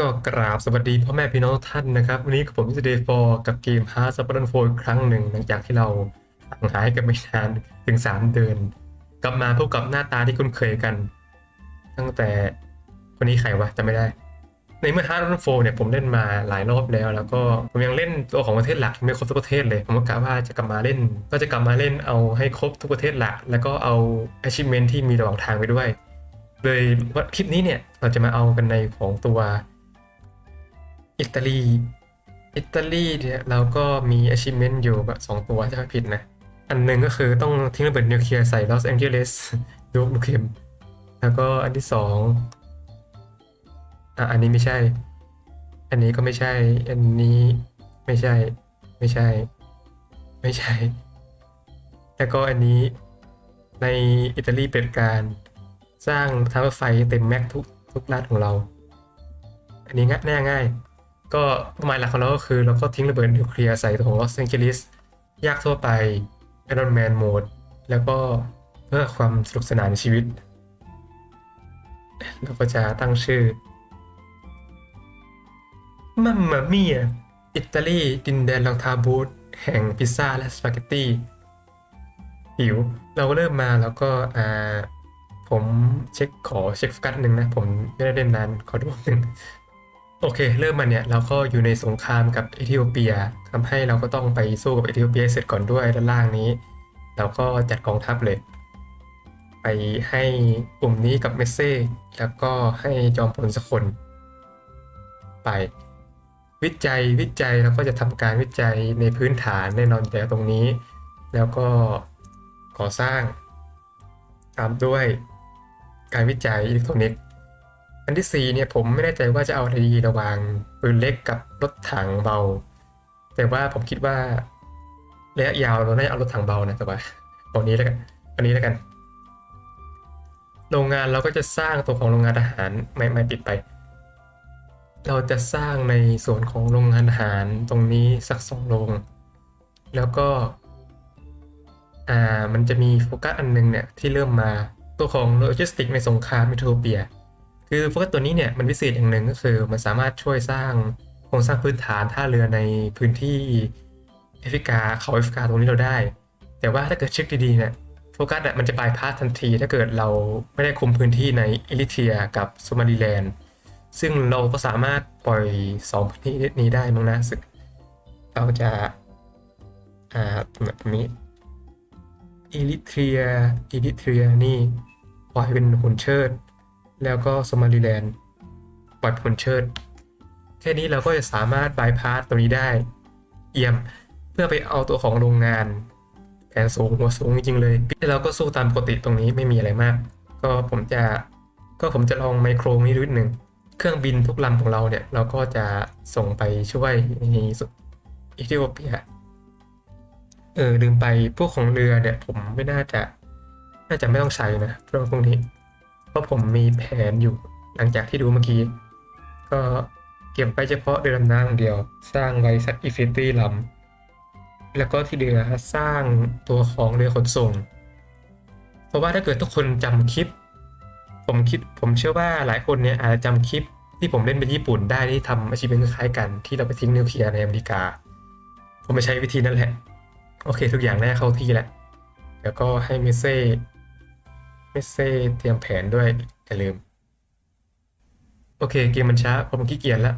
ก็กราบสวัสดีพ่อแม่พี่น้องท่านนะครับ วันนี้กับผมมิสเดย์ฟอร์กับเกม Hearts of Iron 4อีกครั้งหนึ่ง หลังจากที่เราห่างหายกันไปนานถึง 3 เดือน กลับมาพบกับหน้าตาที่คุ้นเคยกัน ตั้งแต่คนนี้ใครวะจำไม่ได้ ในเมื่อ Hearts of Iron 4เนี่ยผมเล่นมาหลายรอบแล้ว แล้วก็ผมยังเล่นตัวของประเทศหลักไม่ครบทุกประเทศเลย ผมก็กะว่าจะกลับมาเล่น ก็จะกลับมาเล่นเอาให้ครบทุกประเทศหลัก แล้วก็เอา achievement ที่มีระหว่างทางไปด้วย เลยว่าคลิปนี้เนี่ยเราจะมาเอากันในของตัว อิตาลี อิตาลีเนี่ยเราก็มี achievement อยู่แบบสองตัวถ้าไหมผิดนะ อันหนึ่งก็คือต้องทิ้งระเบิดนิวเคลียร์ใส่ลอสแองเจลิสลูกลูเข็ม แล้วก็อันที่สองอะอันนี้ไม่ใช่ อันนี้ก็ไม่ใช่ อันนี้ไม่ใช่ ไม่ใช่ ไม่ใช่ แล้วก็อันนี้ในอิตาลีเป็นการสร้างทางรถไฟเต็มแม็กทุกทุกลาดของเรา อันนี้ง่ายง่ายง่าย ก็เป้าหมายหลักของเราก็คือเราก็ทิ้งระเบิดนิวเคลียร์ใส่ตัวของลอสแองเจลิสยากทั่วไป Iron Man Mode แล้วก็เพื่อความสนุกสนานในชีวิต เราก็จะตั้งชื่อมัมมามี่อิตาลีดินแดนรองเท้าบูทแห่งพิซซ่าและสปาเกตตี้หิว เราก็เริ่มมาแล้วก็อ่าผมเช็คขอเช็คโฟกัสหนึ่งนะ ผมไม่ได้เล่นนานขอดูหนึ่ง โอเค เริ่มมาเนี่ยเราก็อยู่ในสงครามกับเอธิโอเปียทำให้เราก็ต้องไปสู้กับเอธิโอเปียเสร็จก่อนด้วยด้านล่างนี้ เราก็จัดกองทัพเลย ไปให้กลุ่มนี้กับเมสเซ่แล้วก็ให้จอมพลสักคน ไป วิจัยวิจัยเราก็จะทำการวิจัยในพื้นฐานแน่นอนอยู่ตรงนี้ แล้วก็ก่อสร้างตามด้วยการวิจัยอิเล็กทรอนิกส์ อันที่สี่เนี่ยผมไม่แน่ใจว่าจะเอาอะไรดีระหว่างปืนเล็กกับรถถังเบา แต่ว่าผมคิดว่าระยะยาวเราน่าจะเอารถถังเบานะแต่ว่าเอานี้แล้วกันอันนี้แล้วกัน โรงงานเราก็จะสร้างตัวของโรงงานอาหารไม่ไม่ปิดไป เราจะสร้างในส่วนของโรงงานอาหารตรงนี้สักสองโรงแล้วก็อ่ามันจะมีโฟกัสอันนึงเนี่ยที่เริ่มมาตัวของโลจิสติกในสงครามมิโทเปีย คือโฟกัสตัวนี้เนี่ยมันพิเศษอย่างหนึ่งก็คือ มันสามารถช่วยสร้างโครงสร้างพื้นฐานท่าเรือในพื้นที่แอฟริกาเขาแอฟริกาตรงนี้เราได้ แต่ว่าถ้าเกิดเช็คดีๆเนี่ยโฟกัสอะมันจะบายพาสทันทีถ้าเกิดเราไม่ได้คุมพื้นที่ในอิริเทียกับโซมาลีแลนด์ซึ่งเราก็สามารถปล่อยสองพื้นที่นี้ได้มั้งนะสึกเราจะ อ่าแบบนี้อิริเทียอิริเทียนี่ปล่อยเป็นหุ่นเชิด แล้วก็โซมาลีแลนด์ปล่อยผลเชิด แค่นี้เราก็จะสามารถบายพาสตรงนี้ได้เยี่ยม เพื่อไปเอาตัวของโรงงานแผนสูงหัวสูงจริงๆเลยแล้วเราก็สู้ตามปกติตรงนี้ไม่มีอะไรมาก ก็ผมจะก็ผมจะลองไมโครนี้นิดหนึ่งเครื่องบินทุกลำของเราเนี่ยเราก็จะส่งไปช่วยในสุดอิธิโอเปียเออลืมไปพวกของเรือเนี่ยผมไม่น่าจะ น่าจะไม่ต้องใช้นะเพราะพวกนี้ เพราะผมมีแผนอยู่หลังจากที่ดูเมื่อกี้ ก็เก็บไปเฉพาะเรือดำน้ำอย่างเดียว สร้างไว้สักอิฟิตี้ลำแล้วก็ที่เหลือสร้างตัวของเรือขนส่ง เพราะว่าถ้าเกิดทุกคนจำคลิป ผมคิดผมเชื่อว่าหลายคนเนี่ยอาจจะจำคลิปที่ผมเล่นเป็นญี่ปุ่นได้ที่ทำอาชีพเป็นคล้ายกันที่เราไปทิ้งนิวเคลียร์ในอเมริกา ผมไปใช้วิธีนั้นแหละ โอเค ทุกอย่างได้เข้าที่แล้วแล้วก็ให้เมเซ่ ไม่เซ่เตรียมแผนด้วยอย่าลืม โอเคเกมมันช้าผมขี้เกียจแล้ว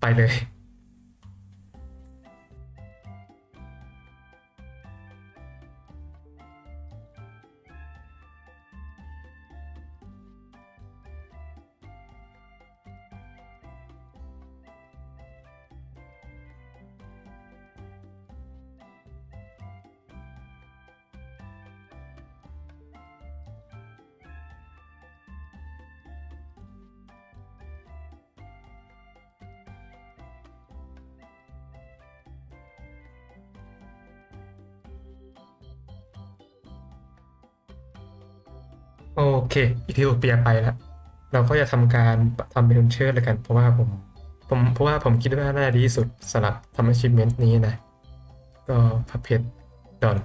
ไปเลย อเคอิธิโอเปียไปแล้วเราก็จะทำการทำเป็นเชิดแล้วกัน เพราะว่าผมผมเพราะว่าผมคิดว่าน่าดีที่สุดสำหรับทำ achievement นี้นะ ก็พับเพชรดอน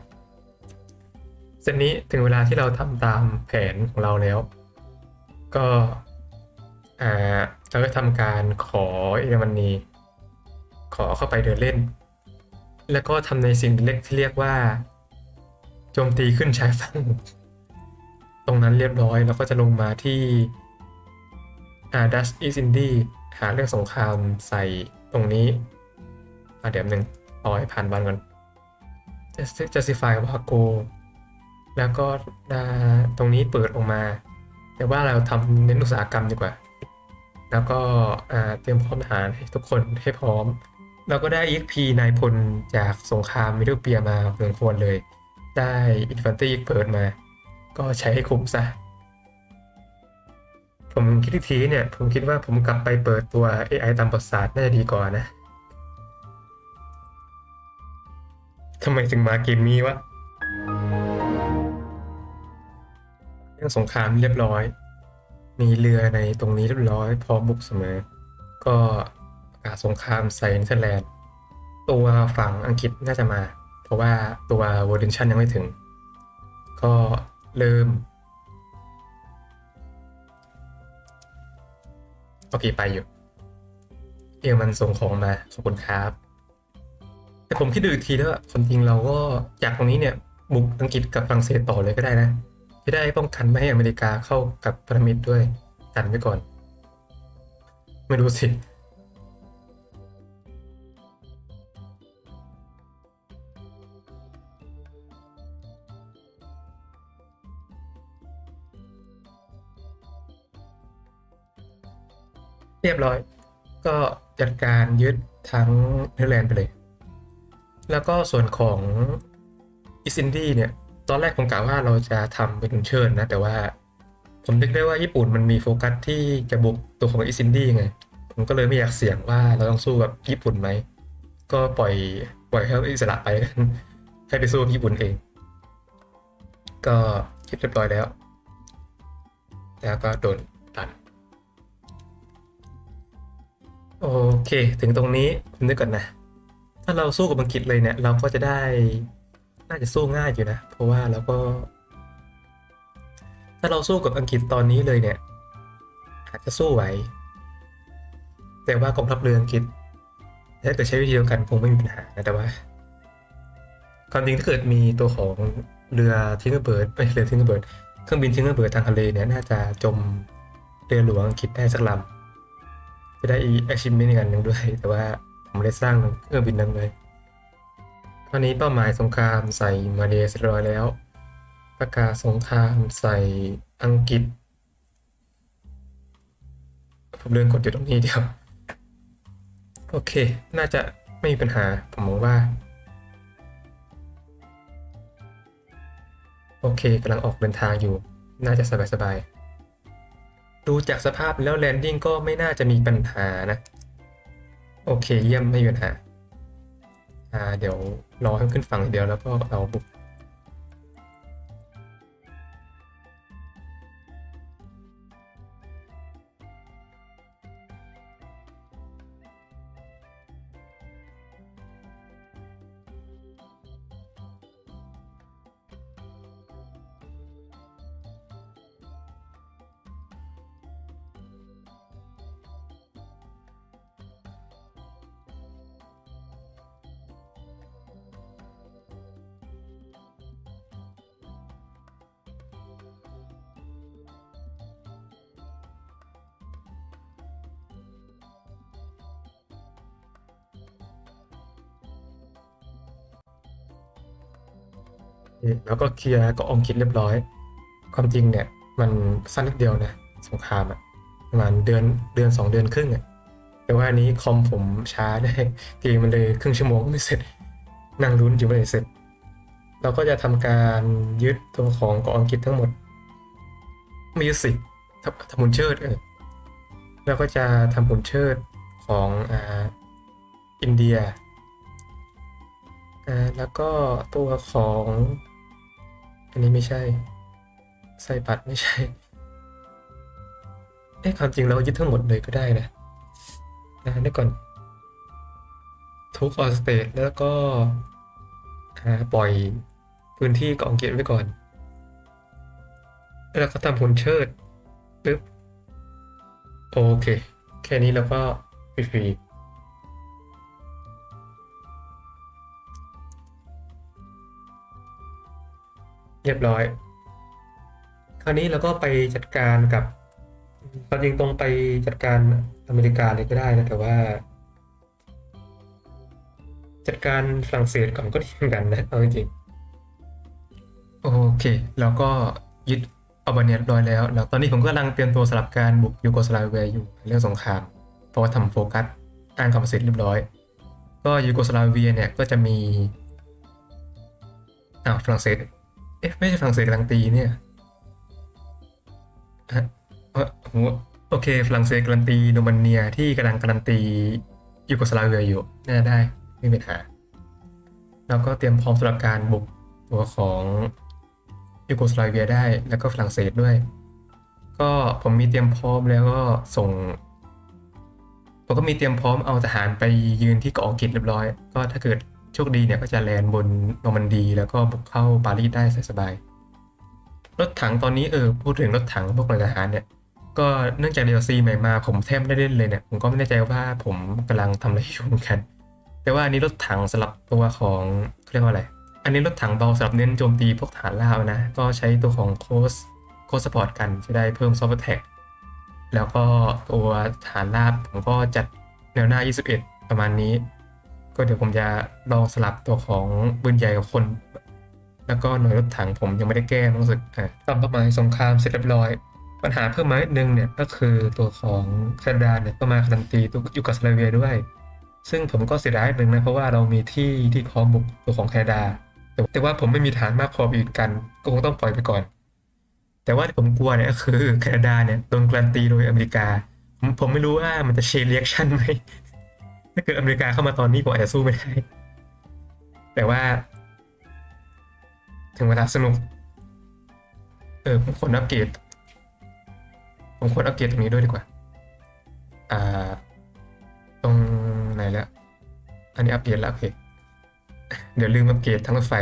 เซตนี้ถึงเวลาที่เราทำตามแผนของเราแล้ว ก็อ่าแล้วก็ทำการขอเยอรมนีขอเข้าไปเดินเล่น แล้วก็ทำในสิ่งเล็กที่เรียกว่าโจมตีขึ้นชายฝั่ง ตรงนั้นเรียบร้อยแล้วก็จะลงมาที่ดัชอีซินดี้หาเรื่องสงครามใส่ตรงนี้อ่าเดี๋ยวหนึ่งรอให้ผ่านวันก่อน justify ว่าโกแล้วก็ตรงนี้เปิดออกมา แต่ว่าเราทำเน้นอุตสาหกรรมดีกว่า แล้วก็เตรียมพร้อมทหารให้ทุกคนให้พร้อม เราก็ได้ EXP นายพลจากสงครามมิดเดิลเปียมาเมืองควรเลย ได้อินฟันตี้เปิดมา ก็ใช้ให้คุ้มซะ ผมคิดอีทีเนี่ย ผมคิดว่าผมกลับไปเปิดตัว AI ตามประสาทน่าจะดีกว่านะทำไมถึงมาเกมนี้วะเรื่องสงครามเรียบร้อย มีเรือในตรงนี้เรียบร้อยพร้อมบุกเสมอ ก็ประกาศสงครามใส่เนเธอร์แลนด์ตัวฝั่งอังกฤษน่าจะมา เพราะว่าตัววอร์ดินชันยังไม่ถึง ก็ เริ่ม โอเค ไปอยู่เอมันส่งของมา ขอบคุณครับ แต่ผมคิดดูอีกทีแล้วความจริงเราก็จากตรงนี้เนี่ย บุกอังกฤษกับฝรั่งเศสต่อเลยก็ได้นะจะได้ป้องกันไม่ให้อเมริกาเข้ากับพันธมิตรด้วยกันไว้ก่อน ไม่รู้สิ เรียบร้อย ก็จัดการยึดทั้งเนเธอร์แลนด์ไปเลย แล้วก็ส่วนของอิซินดี้เนี่ย ตอนแรกผมกะว่าเราจะทำเป็นเชิญนะ แต่ว่าผมนึกได้ว่าญี่ปุ่นมันมีโฟกัสที่จะบุกตัวของอิซินดี้ไง ผมก็เลยไม่อยากเสี่ยงว่าเราต้องสู้กับญี่ปุ่นไหม ก็ปล่อยปล่อยให้อิสระไป ให้ไปสู้กับญี่ปุ่นเอง ก็คิดเรียบร้อยแล้ว แล้วก็โดนตัด เค ถึงตรงนี้ผมนึกก่อนนะ ถ้าเราสู้กับอังกฤษเลยเนี่ย เราก็จะได้ น่าจะสู้ง่ายอยู่นะ เพราะว่าเราก็ ถ้าเราสู้กับอังกฤษตอนนี้เลยเนี่ย อาจจะสู้ไหว แต่ว่ากองทัพเรืออังกฤษถ้าเกิดใช้วิธีเดียวกันคงไม่มีปัญหานะแต่ว่าความจริงถ้าเกิดมีตัวของเรือทิงเกอร์เบิร์ดไม่เรือทิงเกอร์เบิร์ดเครื่องบินทิงเกอร์เบิร์ดทางทะเลเนี่ยน่าจะจมเรือหลวงอังกฤษได้สักลำ จะได้อี achievement อีกอันหนึ่งด้วย แต่ว่าผมไม่ได้สร้างเครื่องบินนั้นเลยคราวนี้เป้าหมายสงครามใส่มาเลเซียเรียบร้อยแล้ว ประกาศสงครามใส่อังกฤษ ผมเลื่อนกดอยู่ตรงนี้เดียว โอเค น่าจะไม่มีปัญหา ผมมองว่า โอเคกำลังออกเดินทางอยู่ น่าจะสบายๆ ดูจากสภาพแล้วแลนดิ้งก็ไม่น่าจะมีปัญหานะ โอเคเยี่ยมไม่มีปัญหาอ่าเดี๋ยวรอให้มันขึ้นฝั่งอย่างเดียวแล้วก็เราบุก แล้วก็เคลียร์ก็อมคิดเรียบร้อย ความจริงเนี่ย มันสั้นนิดเดียวนะสงครามอะประมาณเดือนเดือนสองเดือนครึ่งอะแต่ว่าอันนี้คอมผมช้าได้เกมมันเลยครึ่งชั่วโมงก็ไม่เสร็จ นั่งลุ้นอยู่ไม่เสร็จ เราก็จะทำการยึดตัวของกองกฤษทั้งหมดไม่ยึดสิทำทำหุ่นเชิดเออแล้วก็จะทำหุ่นเชิดของอ่าอินเดียอ่าแล้วก็ตัวของ อันนี้ไม่ใช่ไซปัดไม่ใช่ เอ๊ะความจริงเรายึดทั้งหมดเลยก็ได้นะนะเดี๋ยวก่อนทุกออสเตทแล้วก็ปล่อยพื้นที่กองเกียรไว้ก่อน แล้วก็ทำหุ่นเชิดปึ๊บ โอเค แค่นี้เราก็ฟรีๆ เรียบร้อย คราวนี้เราก็ไปจัดการกับตอนจริงตรงไปจัดการอเมริกาเลยก็ได้นะแต่ว่า จัดการฝรั่งเศสก่อนก็ดีเหมือนกันนะเอาจริงๆโอเคเราก็ยึดอัลเบเนียเรียบร้อยแล้ว แล้ว ตอนนี้ผมก็กำลังเตรียมตัวสำหรับการบุกยูโกสลาเวียอยู่เรื่องสงคราม เพราะว่าทำโฟกัสอ่านคำเสร็จเรียบร้อย ก็ยูโกสลาเวียเนี่ยก็จะมีอ้าวฝรั่งเศส อ๊ะไม่ใช่ฝรั่งเศสกำลังตีเนี่ยฮะโหโอเคฝรั่งเศสกำลังตีโรมาเนียที่กำลังกำลังตียูโกสลาเวียอยู่น่าได้ไม่มีปัญหาแล้วก็เตรียมพร้อมสำหรับการบุกตัวของยูโกสลาเวียได้แล้วก็ฝรั่งเศสด้วย ก็ผมมีเตรียมพร้อมแล้วก็ส่งผมก็มีเตรียมพร้อมเอาทหารไปยืนที่เกาะอังกฤษเรียบร้อย ก็ถ้าเกิด โชคดีเนี่ยก็จะแลนบนโนมันดี แล้วก็บุกเข้าปารีสได้สบายรถถังตอนนี้เออพูดถึงรถถังพวกหน่วยทหารเนี่ยก็เนื่องจาก DLC ใหม่มาผมแทบไม่ได้เล่นเลยเนี่ยผมก็ไม่แน่ใจว่าผมกำลังทำอะไรอยู่เหมือนกัน แต่ว่าอันนี้รถถังสำหรับตัวของเรียกว่าอะไร อันนี้รถถังเบาสำหรับเน้นโจมตีพวกฐานล่าวนะ ก็ใช้ตัวของโคสโคสปอร์ตกันจะได้เพิ่มซอฟต์แท็กแล้วก็ตัวฐานราบผมก็จัดแนวหน้า 21 ประมาณนี้ ก็เดี๋ยวผมจะลองสลับตัวของปืนใหญ่กับคน แล้วก็หน่วยรถถังผมยังไม่ได้แก้รู้สึกอะตามเป้าหมายสงครามเสร็จเรียบร้อย ปัญหาเพิ่มมาอีกนึงเนี่ยก็คือตัวของแคนาดาเนี่ยก็มาการันตีตัวยูโกสลาเวียด้วย ซึ่งผมก็เสียดายนิดนึงนะเพราะว่าเรามีที่ที่พร้อมบุกตัวของแคนาดา แต่แต่ว่าผมไม่มีฐานมากพอไปอีกกัน ก็คงต้องปล่อยไปก่อน แต่ว่าที่ผมกลัวเนี่ยก็คือแคนาดาเนี่ยโดนการันตีโดยอเมริกา ผมผมไม่รู้ว่ามันจะเชนเรียกชั่นไหม ถ้าเกิดอเมริกาเข้ามาตอนนี้ผมอาจจะสู้ไม่ได้ แต่ว่า ถึงเวลาสนุก เออผมควรอัปเกรดผมควรอัปเกรดตรงนี้ด้วยดีกว่า อ่า ตรงไหนแล้ว อันนี้อัปเกรดแล้วโอเค เดี๋ยวลืมอัปเกรดทั้งรถไฟ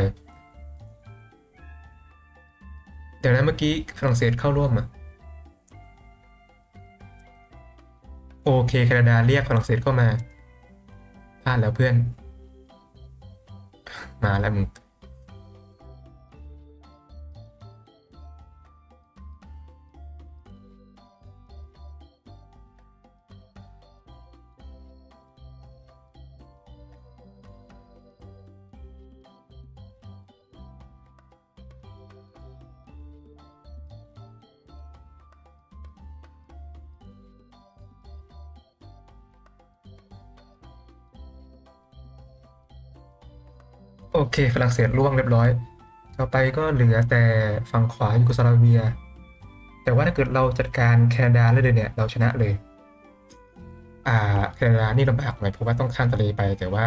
เดี๋ยวนะเมื่อกี้ฝรั่งเศสเข้าร่วมอะโอเคแคนาดาเรียกฝรั่งเศสเข้ามา พลาดแล้วเพื่อน มาแล้วมึง โอเค ฝรั่งเศสล่วงเรียบร้อย ต่อไปก็เหลือแต่ฝั่งขวายูโกสลาเวีย แต่ว่าถ้าเกิดเราจัดการแคนาดาเลยเนี่ย เราชนะเลย อ่าแคนาดานี่ลำบากหน่อยเพราะว่าต้องข้ามทะเลไปแต่ว่า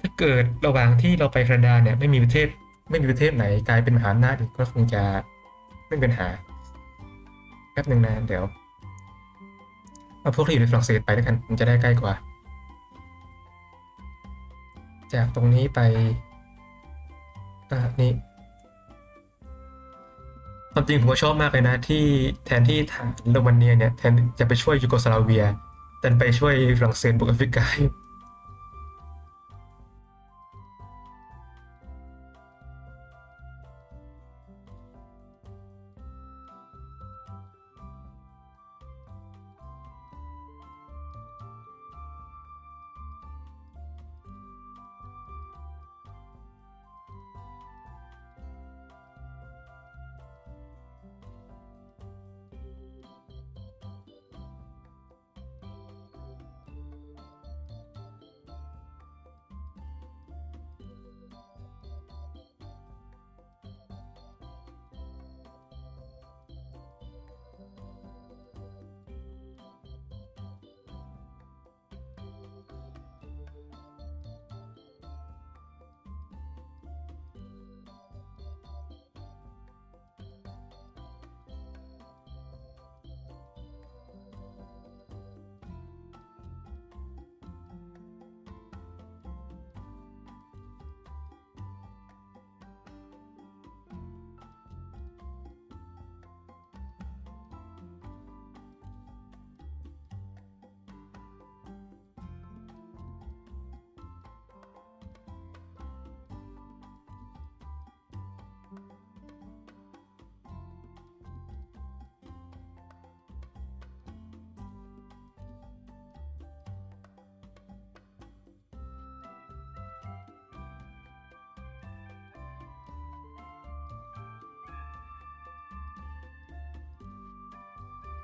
ถ้าเกิดระหว่างที่เราไปแคนาดาเนี่ยไม่มีประเทศไม่มีประเทศไหนกลายเป็นมหาอำนาจอีกก็คงจะไม่เป็นปัญหาแป๊บหนึ่งนะเดี๋ยวเอาพวกที่อยู่ในฝรั่งเศสไปแล้วกันมันจะได้ใกล้กว่า จากตรงนี้ไปอ่านี่ความจริงผมก็ชอบมากเลยนะ ที่แทนที่ทางโรมาเนียเนี่ยแทนจะไปช่วยยูโกสลาเวียแทนไปช่วยฝรั่งเศสบุกแอฟริกา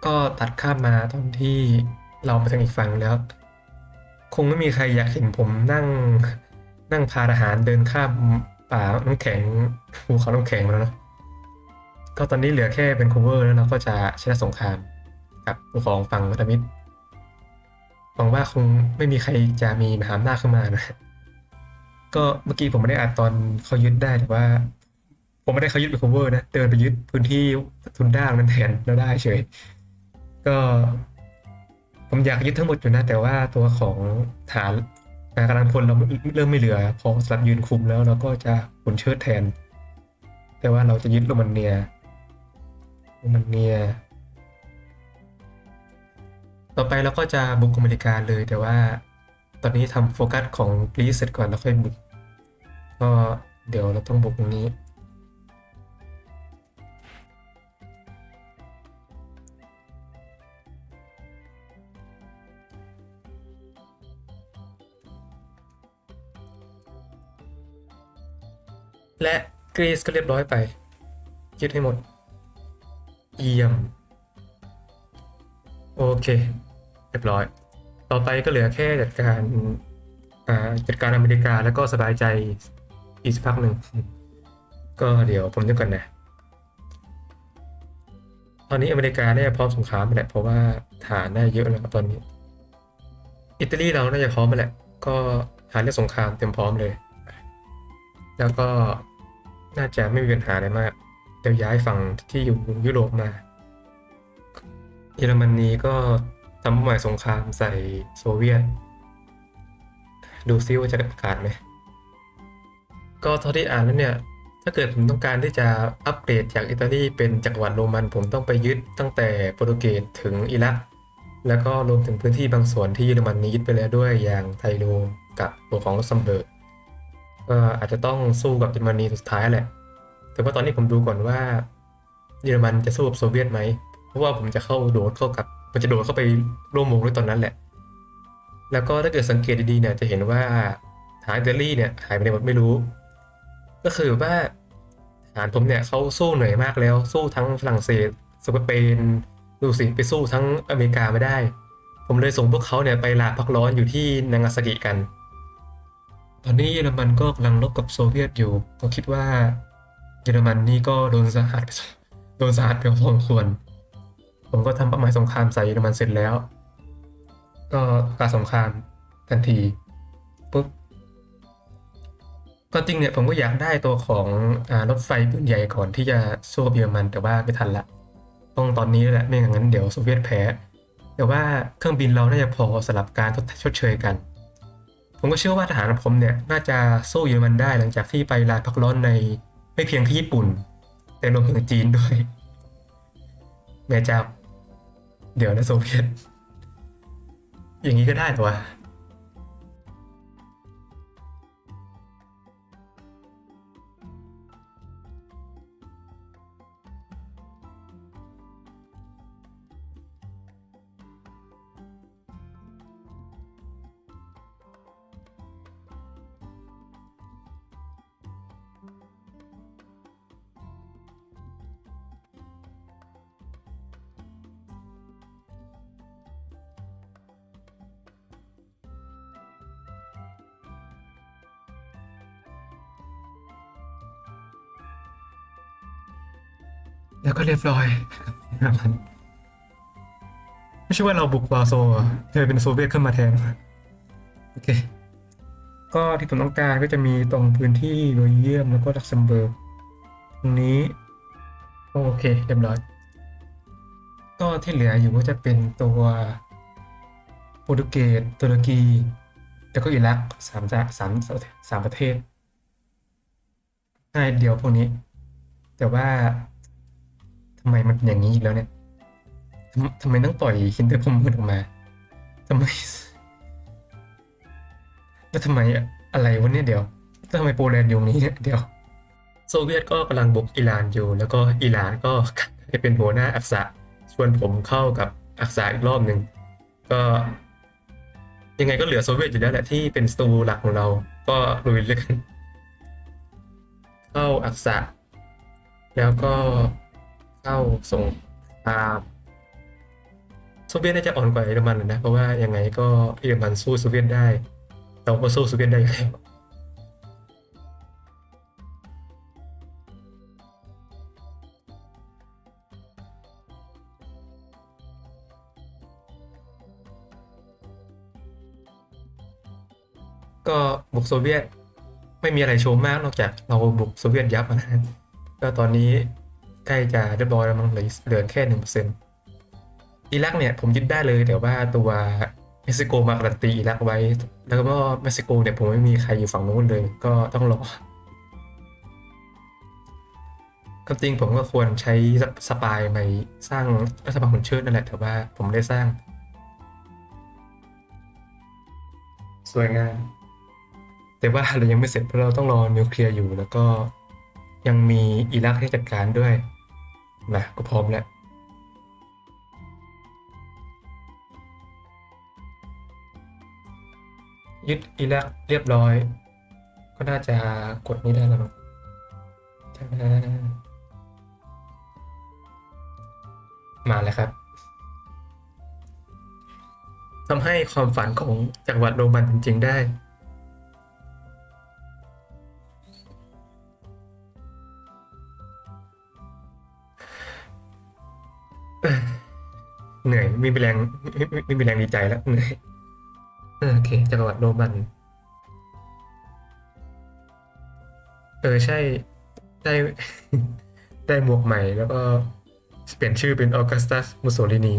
ก็ตัดข้ามมาตอนที่เราไปทางอีกฝั่งแล้ว คงไม่มีใครอยากเห็นผมนั่งนั่งพาทหารเดินข้ามป่าน้ำแข็งภูเขาน้ำแข็งแล้วเนอะก็ตอนนี้เหลือแค่เป็นคูเวอร์แล้วเราก็จะชนะสงครามกับผู้ของฝั่งพันธมิตรหวังว่าคงไม่มีใครจะมีมหาอำนาจขึ้นมานะก็เมื่อกี้ผมไม่ได้อัดตอนเขายึดได้แต่ว่า ผมไม่ได้เขายึดเป็นคูเวอร์นะเดินไปยึดพื้นที่ทุนด้างนั้นแทนแล้วได้เฉย ก็ผมอยากยึดทั้งหมดอยู่นะ แต่ว่าตัวของฐานการกำลังพลเราเริ่มไม่เหลือ พอสลับยืนคุมแล้วเราก็จะขุนเชิดแทน แต่ว่าเราจะยึดโรมันเนียโรมันเนีย ต่อไปเราก็จะบุกอเมริกาเลยแต่ว่า ตอนนี้ทำโฟกัสของกรีซเสร็จก่อนแล้วค่อยบุกก็เดี๋ยวเราต้องบุกตรงนี้ และกรีซก็เรียบร้อยไป ยึดให้หมด เยี่ยม โอเค เรียบร้อย ต่อไปก็เหลือแค่จัดการอ่าจัดการอเมริกาแล้วก็สบายใจอีกสักพักหนึ่ง ก็เดี๋ยวผมนึกก่อนนะ ตอนนี้อเมริกาเนี่ยพร้อมสงครามไปแหละเพราะว่าฐานได้เยอะแล้วตอนนี้ อิตาลีเราน่าจะพร้อมไปแหละ ก็ฐานเรื่องสงครามเต็มพร้อมเลย แล้วก็ น่าจะไม่มีปัญหาอะไรมากเดี๋ยวย้ายฝั่งที่อยู่ยุโรปมา เยอรมนนีก็ทำหมายสงครามใส่โซเวียต ดูซิว่าจะประกาศไหม ก็เท่าที่อ่านแล้วเนี่ย ถ้าเกิดผมต้องการที่จะอัปเกรดจากอิตาลีเป็นจักรวรรดิโรมันผมต้องไปยึดตั้งแต่โปรตุเกสถึงอิรักแล้วก็รวมถึงพื้นที่บางส่วนที่เยอรมนียึดไปแล้วด้วยอย่างไทโรกับตัวของลักเซมเบิร์ก ก็อาจจะต้องสู้กับเยอรมนีสุดท้ายแหละแต่ว่าตอนนี้ผมดูก่อนว่า เยอรมันจะสู้กับโซเวียตไหม เพราะว่าผมจะเข้าโดดเข้ากับ มันจะโดดเข้าไปร่วมวงด้วยตอนนั้นแหละ แล้วก็ถ้าเกิดสังเกตดีๆเนี่ยจะเห็นว่าฐานอิตาลีเนี่ยหายไปไหนหมดไม่รู้ ก็คือว่าฐานผมเนี่ยเขาสู้เหนื่อยมากแล้ว สู้ทั้งฝรั่งเศสสเปนดูสิไปสู้ทั้งอเมริกาไม่ได้ ผมเลยส่งพวกเขาเนี่ยไปลาพักร้อนอยู่ที่นางาซากิกัน ตอนนี้เยอรมันก็กำลังรบกับโซเวียตอยู่ก็คิดว่าเยอรมันนี่ก็โดนสหัสโดนสหัสไปพอสมควร ผมก็ทำเป้าหมายสงครามใส่เยอรมันเสร็จแล้ว ก็การสงครามทันทีปุ๊บก็จริงเนี่ยผมก็อยากได้ตัวของอรถไฟปืนใหญ่ก่อนที่จะสู้กับเยอรมันแต่ว่าไม่ทันละ ต้องตอนนี้แหละไม่อย่างนั้นเดี๋ยวโซเวียตแพ้ แต่ว่าเครื่องบินเราน่าจะพอสลับการทดชดเชยกัน ผมก็เชื่อว่าทหารผมเนี่ยน่าจะสู้เยอรมันได้หลังจากที่ไปลาพักร้อนในไม่เพียงแค่ญี่ปุ่น แต่รวมถึงจีนด้วยแม่เจ้าเดี๋ยวนะโซเวียตอย่างนี้ก็ได้หรอวะ แล้วก็เรียบร้อยครับมันไม่ใช่ว่าเราบุกวาโซอะเลยเป็นโซเวียตขึ้นมาแทน โอเค ก็ที่ผมต้องการก็จะมีตรงพื้นที่เบลเยียมแล้วก็ลักเซมเบิร์กตรงนี้ โอเคเรียบร้อย ก็ที่เหลืออยู่ก็จะเป็นตัวโปรตุเกสตุรกี แล้วก็อิรักสามจะสามสามประเทศง่เดียวพวกนี้ แต่ว่า ทำไมมันเป็นอย่างนี้อีกแล้วเนี่ยทำทำไมต้องปล่อยฮินเตอร์พมมืดออกมาทำไมแล้วทำไมอะไรวะเนี่ยเดี๋ยวทำไมโปแลนด์อยู่นี้เนี่ยเดี๋ยว โซเวียตก็กำลังบุกอิหร่านอยู่ แล้วก็อิหร่านก็ให้เป็นหัวหน้าอักษะชวนผมเข้ากับอักษะอีกรอบหนึ่งก็ ยังไงก็เหลือโซเวียตอยู่แล้วแหละที่เป็นสตูหลักของเรา ก็ลุยเลยกันเข้าอักษะแล้วก็ เข้าส่งครามโซเวียตน่าจะอ่อนกว่าเยอรมันนะ เพราะว่ายังไงก็เยอรมันสู้โซเวียตได้เราก็สู้โซเวียตได้อยู่แล้วก็บุกโซเวียต ไม่มีอะไรโชว์มากนอกจากเราบุกโซเวียตยับนะก็ตอนนี้ ใกล้จะเรียบร้อยแล้วมั้งเหลือเหลือแค่หนึ่งเปอร์เซ็นต์อิรักเนี่ยผมยึดได้เลยแต่ว่าตัวเม็กซิโกมาการันตีอิรักไว้ แล้วก็เม็กซิโกเนี่ยผมไม่มีใครอยู่ฝั่งนู้นเลยก็ต้องรอความจริงผมก็ควรใช้สปายไปสร้างรัฐบาลหุ่นเชิดนั่นแหละแต่ว่าผมไม่ได้สร้าง สวยงามแต่ว่าเรายังไม่เสร็จเพราะเราต้องรอนิวเคลียร์อยู่แล้วก็ยังมีอิรักให้จัดการด้วย นะก็พร้อมแล้วยึดอิรักเรียบร้อย ก็น่าจะกดนี้ได้แล้วมั้งมาแล้วครับทำให้ความฝันของจักรวรรดิโรมันเป็นจริงได้ เหนื่อยไม่มีแรงไม่ไมีแรงดีใจแล้วเหนื่อยโอเคจักรวรรดิโรมัน เออใช่ได้ได้หมวกใหม่แล้วก็เปลี่ยนชื่อเป็นออกัสตัสมุสโสลินี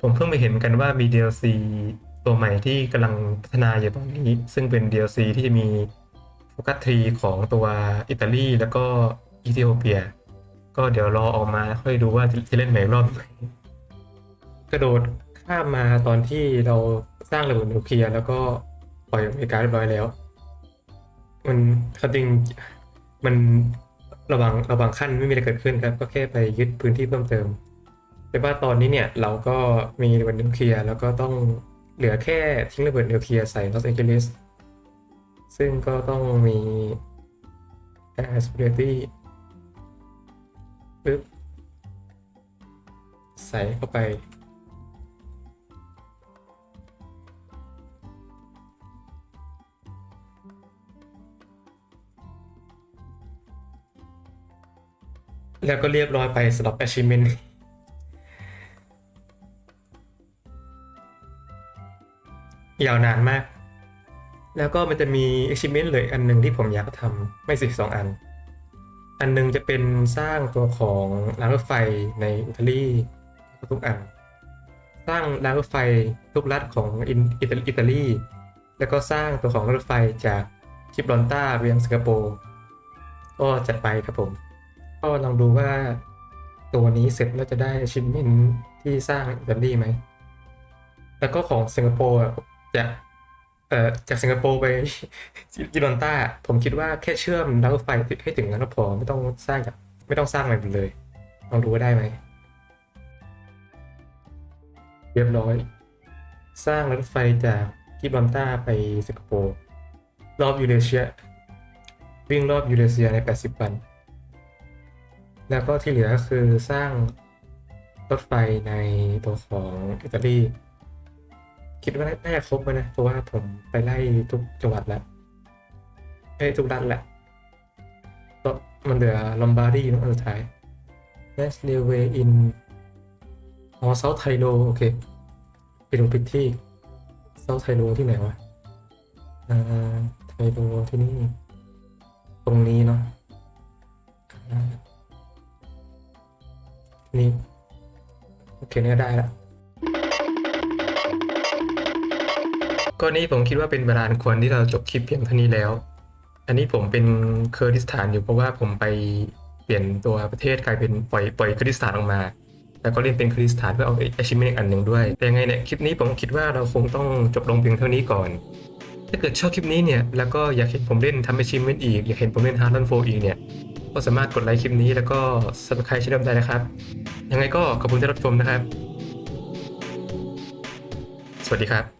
ผมเพิ่งไปเห็นกันว่ามี DLC ตัวใหม่ที่กำลังพัฒนาอยู่ตอนนี้ ซึ่งเป็น DLC ที่จะมีโฟกัสทรีของตัวอิตาลีแล้วก็อิธิโอเปีย ก็เดี๋ยวรอออกมาค่อยดูว่าจะเล่นใหม่รอบไหนกระโดดข้ามมาตอนที่เราสร้างระเบิดนิวเคลียร์แล้วก็ปล่อยอเมริกาเรียบร้อยแล้ว มันคำจริงมันระวังระวังขั้นไม่มีอะไรเกิดขึ้นครับ ก็แค่ไปยึดพื้นที่เพิ่มเติมแต่ว่าตอนนี้เนี่ยเราก็มีระเบิดนิวเคลียร์แล้วก็ต้องเหลือแค่ทิ้งระเบิดนิวเคลียร์ใส่ลอสแองเจลิสซึ่งก็ต้องมี air security ปึ๊ บใส่เข้าไป แล้วก็เรียบร้อยไปสำหรับ achievement ยาวนานมาก แล้วก็มันจะมี achievement เลยอันหนึ่งที่ผมอยากทำไม่สิสองอัน อันหนึงจะเป็นสร้างตัวของรางรถไฟในอิตาลีทุกอัน สร้างรางรถไฟทุกรัฐของอินอิตาอิตาลี แล้วก็สร้างตัวของรถไฟจากจิบรอนตาไปยังสิงคโปร์ก็จัดไปครับผม ก็ลองดูว่าตัวนี้เสร็จแล้วจะได้ชิ้นเมนที่สร้างอิตาลีไหม แล้วก็ของสิงคโปร์จะ เอ่อจากสิงคโปร์ไปจิรอนต้า ผมคิดว่าแค่เชื่อมรางรถไฟให้ถึงนั้นก็พอไม่ต้องสร้างจากไม่ต้องสร้างอะไรเลยลองดูว่าได้ไหมเรียบร้อย สร้างรถไฟจากกิบอนต้าไปสิงคโปร์รอบยูเรเชีย วิ่งรอบยูเรเซียใน 80 วัน แล้วก็ที่เหลือก็คือสร้างรถไฟในตัวของอิตาลี คิดว่าน่าจะครบแล้วนะเพราะว่าผมไปไล่ทุกจังหวัดแล้วเอ้ทุกรัฐแหละก็มันเหลือลอมบาร์ดีนะอันสุดท้าย Next railway in อ๋อเซาท์ไทโ o โอเคไปดูพิธีเซาท์ไทโ o ที่ไหนวะอ่าไทโ o ที่นี่ ตรงนี้เนาะนี่ โอเคเนี่ยได้ละ ก็นี่ผมคิดว่าเป็นเวลาควรที่เราจบคลิปเพียงเท่านี้แล้ว อันนี้ผมเป็นเคอร์ดิสถานอยู่เพราะว่าผมไปเปลี่ยนตัวประเทศกลายเป็นปล่อยปล่อยเคอร์ดิสถานออกมา แล้วก็เล่นเป็นเคอร์ดิสถานเพื่อเอา achievement อีกอันหนึ่งด้วย แต่ยังไงเนี่ยคลิปนี้ผมคิดว่าเราคงต้องจบลงเพียงเท่านี้ก่อน ถ้าเกิดชอบคลิปนี้เนี่ยแล้วก็อยากเห็นผมเล่นทำ achievement อีกอยากเห็นผมเล่น Hard Run 4อีกเนี่ยก็สามารถกดไลค์คลิปนี้แล้วก็ subscribe ช่องได้นะครับ ยังไงก็ขอบคุณที่รับชมนะครับ สวัสดีครับ